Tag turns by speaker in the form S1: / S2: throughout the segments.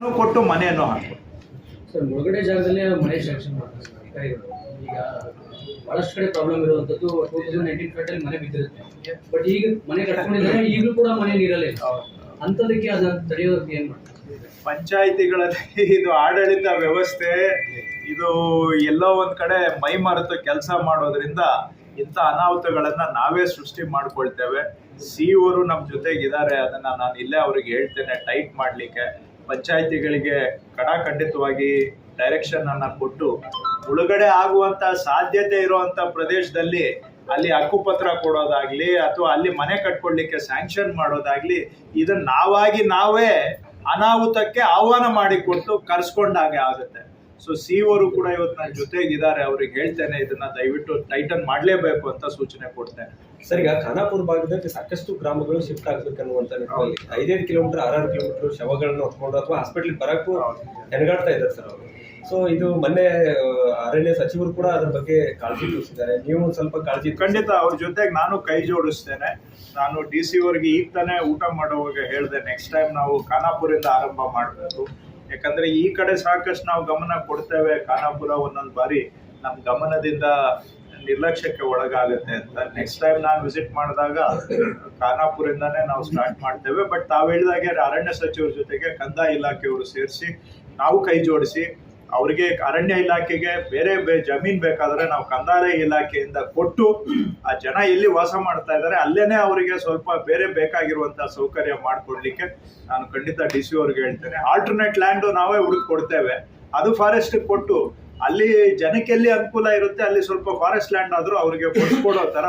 S1: ಕೊಟ್ಟು ಮನೆಯನ್ನು ಹಾಕಿ
S2: ಸರ್ ಮುಳುಗಡೆ ಜಾಗದಲ್ಲಿ ಮನೆ ಶಾಂಕ್ಷನ್ ಮಾಡ್ತಾರೆ ಸರ್ ಅಧಿಕಾರಿಗಳು ಈಗ ಬಹಳಷ್ಟು ಕಡೆ ಪ್ರಾಬ್ಲಮ್ ಇರುವಂತದ್ದು ಟೂ ತೌಸಂಡ್ ನೈನ್ಟೀನ್ ಮನೆ ಬಿದ್ದಿರುತ್ತೆ. ಬಟ್ ಈಗ ಮನೆ ಕಟ್ಕೊಂಡಿದ್ದಾರೆ ಈಗಲೂ ಕೂಡ ಮನೆ ಇರಲಿಲ್ಲ ಇದೆ ಅಂಥದಕ್ಕೆ ಅದನ್ನ ತಡೆಯೋದಕ್ಕೆ ಏನ್ ಮಾಡ್ತಾರೆ?
S1: ಪಂಚಾಯಿತಿಗಳಲ್ಲಿ ಇದು ಆಡಳಿತ ವ್ಯವಸ್ಥೆ ಇದು ಎಲ್ಲೋ ಒಂದ್ ಕಡೆ ಮೈ ಮರೆತು ಕೆಲಸ ಮಾಡೋದ್ರಿಂದ ಇಂಥ ಅನಾಹುತಗಳನ್ನ ನಾವೇ ಸೃಷ್ಟಿ ಮಾಡ್ಕೊಳ್ತೇವೆ. ಸಿ ಅವರು ನಮ್ಮ ಜೊತೆಗಿದ್ದಾರೆ ಅದನ್ನ ನಾನು ಇಲ್ಲೇ ಅವ್ರಿಗೆ ಹೇಳ್ತೇನೆ ಟೈಟ್ ಮಾಡ್ಲಿಕ್ಕೆ. ಪಂಚಾಯಿತಿಗಳಿಗೆ ಕಡಾಖಂಡಿತವಾಗಿ ಡೈರೆಕ್ಷನ್ ಅನ್ನ ಕೊಟ್ಟು ಮುಳುಗಡೆ ಆಗುವಂತ ಸಾಧ್ಯತೆ ಇರುವಂತ ಪ್ರದೇಶದಲ್ಲಿ ಅಲ್ಲಿ ಹಕ್ಕುಪತ್ರ ಕೊಡೋದಾಗ್ಲಿ ಅಥವಾ ಅಲ್ಲಿ ಮನೆ ಕಟ್ಕೊಳ್ಲಿಕ್ಕೆ ಸ್ಯಾಂಕ್ಷನ್ ಮಾಡೋದಾಗ್ಲಿ ಇದನ್ನ ನಾವಾಗಿ ನಾವೇ ಅನಾಹುತಕ್ಕೆ ಆಹ್ವಾನ ಮಾಡಿಕೊಟ್ಟು ಕರ್ಸ್ಕೊಂಡಾಗೆ ಆಗುತ್ತೆ. ಸೊ ಸಿ ಅವರು ಕೂಡ ಇವತ್ತು ನನ್ನ ಜೊತೆಗಿದ್ದಾರೆ. ಅವ್ರಿಗೆ ಹೇಳ್ತೇನೆ ಇದನ್ನ ದಯವಿಟ್ಟು ಟೈಟನ್ ಮಾಡಲೇಬೇಕು ಅಂತ ಸೂಚನೆ ಕೊಡ್ತೇನೆ.
S3: ಸರ್ ಈಗ ಖಾನಾಪುರ ಭಾಗದಲ್ಲಿ ಸಾಕಷ್ಟು ಗ್ರಾಮಗಳು ಶಿಫ್ಟ್ ಆಗ್ಬೇಕನ್ನುವಂತ ನಿಟ್ಟಿನಲ್ಲಿ ಐದೈದು ಕಿಲೋಮೀಟರ್ ಆರಾರು ಕಿಲೋಮೀಟರ್ ಶವಗಳನ್ನ ಹೊತ್ಕೊಂಡು ಅಥವಾ ಹಾಸ್ಪಿಟಲ್ ಬರಕ್ಕೂ ಹೆಣಗಾಡ್ತಾ ಇದ್ದಾರೆ ಸರ್ ಅವರು. ಸೊ ಇದು ಮೊನ್ನೆ ಅರಣ್ಯ ಸಚಿವರು ಕೂಡ ಅದ್ರ ಬಗ್ಗೆ ಕಾಳಜಿ ತೋರಿಸಿದ್ದಾರೆ. ನೀವು ಸ್ವಲ್ಪ ಕಾಳಜಿ
S1: ಖಂಡಿತ ಅವ್ರ ಜೊತೆಗೆ ನಾನು ಕೈ ಜೋಡಿಸ್ತೇನೆ. ನಾನು ಡಿ ಸಿ ಅವ್ರಿಗೆ ಈಗ ತಾನೇ ಊಟ ಮಾಡೋವಾಗ ಹೇಳಿದೆ. ನೆಕ್ಸ್ಟ್ ಟೈಮ್ ನಾವು ಖಾನಾಪುರಿಂದ ಆರಂಭ ಮಾಡಬೇಕು ಯಾಕಂದ್ರೆ ಈ ಕಡೆ ಸಾಕಷ್ಟು ನಾವು ಗಮನ ಕೊಡ್ತೇವೆ ಖಾನಾಪುರ ಒಂದೊಂದು ಬಾರಿ. ನಮ್ಮ ಗಮನದಿಂದ ನಿರ್ಲಕ್ಷ್ಯಕ್ಕೆ ಒಳಗಾಗುತ್ತೆ ಅಂತ. ನೆಕ್ಸ್ಟ್ ಟೈಮ್ ನಾನು ವಿಸಿಟ್ ಮಾಡಿದಾಗ ಖಾನಾಪುರಿಂದಾನೇ ನಾವು ಸ್ಟಾರ್ಟ್ ಮಾಡ್ತೇವೆ. ಬಟ್ ತಾವು ಹೇಳಿದಾಗೆ ಅರಣ್ಯ ಸಚಿವರ ಜೊತೆಗೆ ಕಂದಾಯ ಇಲಾಖೆಯವರು ಸೇರಿಸಿ, ನಾವು ಕೈ ಜೋಡಿಸಿ ಅವರಿಗೆ ಅರಣ್ಯ ಇಲಾಖೆಗೆ ಬೇರೆ ಬೇ ಜಮೀನ್ ಬೇಕಾದ್ರೆ ನಾವು ಕಂದಾಯ ಇಲಾಖೆಯಿಂದ ಕೊಟ್ಟು ಆ ಜನ ಎಲ್ಲಿ ವಾಸ ಮಾಡ್ತಾ ಇದ್ದಾರೆ, ಅಲ್ಲೇನೆ ಅವರಿಗೆ ಸ್ವಲ್ಪ ಬೇರೆ ಬೇಕಾಗಿರುವಂತ ಸೌಕರ್ಯ ಮಾಡ್ಕೊಡ್ಲಿಕ್ಕೆ ನಾನು ಖಂಡಿತ ಡಿ ಸಿ ಅವ್ರಿಗೆ ಹೇಳ್ತೇನೆ. ಆಲ್ಟರ್ನೇಟ್ ಲ್ಯಾಂಡ್ ನಾವೇ ಹುಡುಕ್ ಕೊಡ್ತೇವೆ. ಅದು ಫಾರೆಸ್ಟ್ ಕೊಟ್ಟು ಅಲ್ಲಿ ಜನಕ್ಕೆ ಎಲ್ಲಿ ಅನುಕೂಲ ಇರುತ್ತೆ, ಅಲ್ಲಿ ಸ್ವಲ್ಪ ಫಾರೆಸ್ಟ್ ಲ್ಯಾಂಡ್ ಆದ್ರೂ ಅವರಿಗೆ ಕೊಡ್ಸ್ಕೊಡೋ ತರ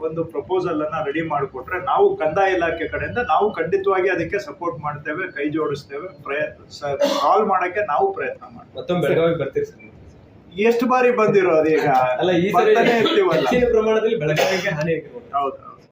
S1: ಒಂದು ಪ್ರಪೋಸಲ್ ಅನ್ನ ರೆಡಿ ಮಾಡಿಕೊಟ್ರೆ ನಾವು ಕಂದಾಯ ಇಲಾಖೆ ಕಡೆಯಿಂದ ನಾವು ಖಂಡಿತವಾಗಿ ಅದಕ್ಕೆ ಸಪೋರ್ಟ್ ಮಾಡ್ತೇವೆ ಕೈ ಜೋಡಿಸ್ತೇವೆ ಪ್ರಯತ್ನ ಸಾಲ್ವ್ ಮಾಡಕ್ಕೆ ನಾವು ಪ್ರಯತ್ನ ಮಾಡ್ತೀವಿ.
S3: ಮತ್ತೊಮ್ಮೆ ಬೆಳಗಾವಿ ಬರ್ತೀರಿ ಸರ್
S1: ಎಷ್ಟು ಬಾರಿ ಬಂದಿರೋದು ಈಗ?
S3: ಅಲ್ಲ ಈ ಪ್ರಮಾಣದಲ್ಲಿ ಬೆಳಗಾವಿಗೆ ಹಾನಿ
S1: ಹೌದು.